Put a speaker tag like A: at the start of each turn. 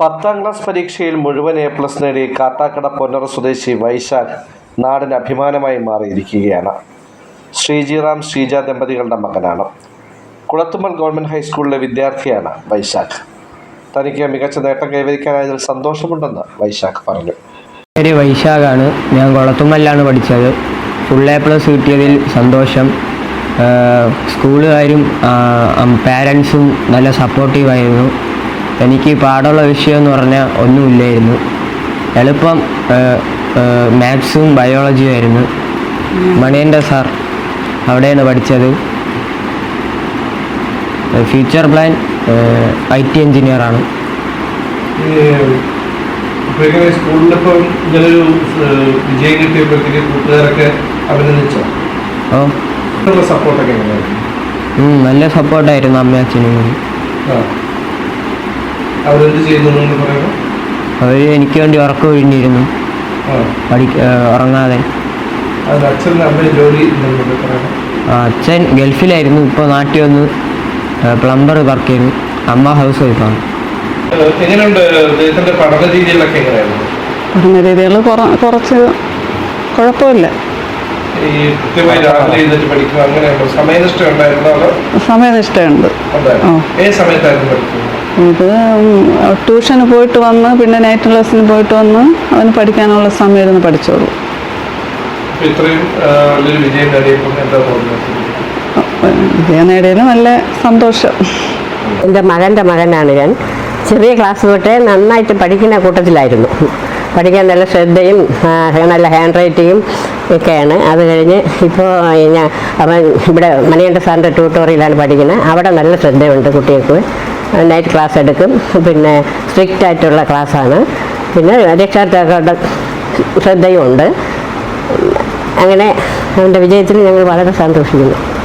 A: പത്താം ക്ലാസ് പരീക്ഷയിൽ മുഴുവൻ എ പ്ലസ് നേടി കാട്ടാക്കട പൊന്നറ സ്വദേശി വൈശാഖ് നാടിന് അഭിമാനമായി മാറിയിരിക്കുകയാണ്. ശ്രീജിറാം ശ്രീജ ദമ്പതികളുടെ മകനാണ്. കുളത്തുമ്മൽ ഗവൺമെന്റ് ഹൈസ്കൂളിലെ വിദ്യാർത്ഥിയാണ് വൈശാഖ്. തനിക്ക് മികച്ച നേട്ടം കൈവരിക്കാനായതിൽ സന്തോഷമുണ്ടെന്ന് വൈശാഖ് പറഞ്ഞു.
B: പേര് വൈശാഖാണ്. ഞാൻ കുളത്തുമ്മലിലാണ് പഠിച്ചത്. ഫുൾ എ പ്ലസ് കിട്ടിയതിൽ സന്തോഷം. സ്കൂളുകാരും പാരൻസും നല്ല സപ്പോർട്ടീവായിരുന്നു എനിക്ക് പാടുള്ള വിഷയം എന്ന് പറഞ്ഞാൽ ഒന്നുമില്ലായിരുന്നു. എളുപ്പം മാത്സും ബയോളജിയും ആയിരുന്നു. മണിയന്റെ സാർ അവിടെയാണ് പഠിച്ചത്. ഫ്യൂച്ചർ പ്ലാൻ ഐ ടി എഞ്ചിനീയറാണ്
C: ആണ്. ഇങ്ങനെ സ്കൂളിലിപ്പം ഇങ്ങനൊരു ഏഹ്, വിജയം കിട്ടിയപ്പോഴത്തേക്ക് കൂട്ടുകാരൊക്കെ അഭിനന്ദിച്ചോ?
B: ഓ.
C: സപ്പോർട്ടൊക്കെ
B: നല്ല സപ്പോർട്ടായിരുന്നു അമ്മ അച്ഛനും കൂടി.
C: അവരെന്ത് ചെയ്യുന്നു എന്ന് പറയുമ്പോൾ
B: അവർ എനിക്ക് വേണ്ടി ഉറക്കം ഒഴിഞ്ഞിരുന്നു. പഠി ഉറങ്ങാതെ.
C: അമ്മയും ജോലി
B: അച്ഛൻ ഗൾഫിലായിരുന്നു ഇപ്പോൾ നാട്ടിൽ വന്ന് പ്ലംബർ വർക്ക് ചെയ്യുന്നു അമ്മ ഹൗസ് വൈഫാണ്.
C: എങ്ങനെയുണ്ട് പഠന രീതിയിലൊക്കെ എങ്ങനെയായിരുന്നു
D: പഠന രീതികൾ കുറച്ച് കുഴപ്പമില്ല.
C: സമയനിഷ്ഠ
D: സമയനിഷ്ഠയുണ്ട്. ഇത് ട്യൂഷന് പോയിട്ട് വന്ന് പിന്നെ നൈറ്റ് ക്ലാസ്സിന് പോയിട്ട് വന്ന് അവന് പഠിക്കാനുള്ള സമയം ഇരുന്ന് പഠിച്ചോളൂ
C: വിജയം
D: നേടിയതിൽ നല്ല സന്തോഷം.
E: എന്റെ മകന്റെ മകനാണ് ഞാൻ. ചെറിയ ക്ലാസ് തൊട്ടേ നന്നായിട്ട് പഠിക്കുന്ന കൂട്ടത്തിലായിരുന്നു. പഠിക്കാൻ നല്ല ശ്രദ്ധയും നല്ല ഹാൻഡ് റൈറ്റിങ്ങും ഒക്കെയാണ്. അത് കഴിഞ്ഞ് ഇപ്പോൾ ഞാൻ അവൻ ഇവിടെ മണിയന്റെ സാറിന്റെ ട്യൂട്ടോറിയലാണ് പഠിക്കുന്നത്. അവിടെ നല്ല ശ്രദ്ധയുണ്ട് കുട്ടികൾക്ക്. നൈറ്റ് ക്ലാസ് എടുക്കും. പിന്നെ സ്ട്രിക്റ്റ് ആയിട്ടുള്ള ക്ലാസ്സാണ്. പിന്നെ രക്ഷാകർത്താക്കളുടെ ശ്രദ്ധയുമുണ്ട്. അങ്ങനെ അവന്റെ വിജയത്തിൽ ഞങ്ങൾ വളരെ സന്തോഷിക്കുന്നു.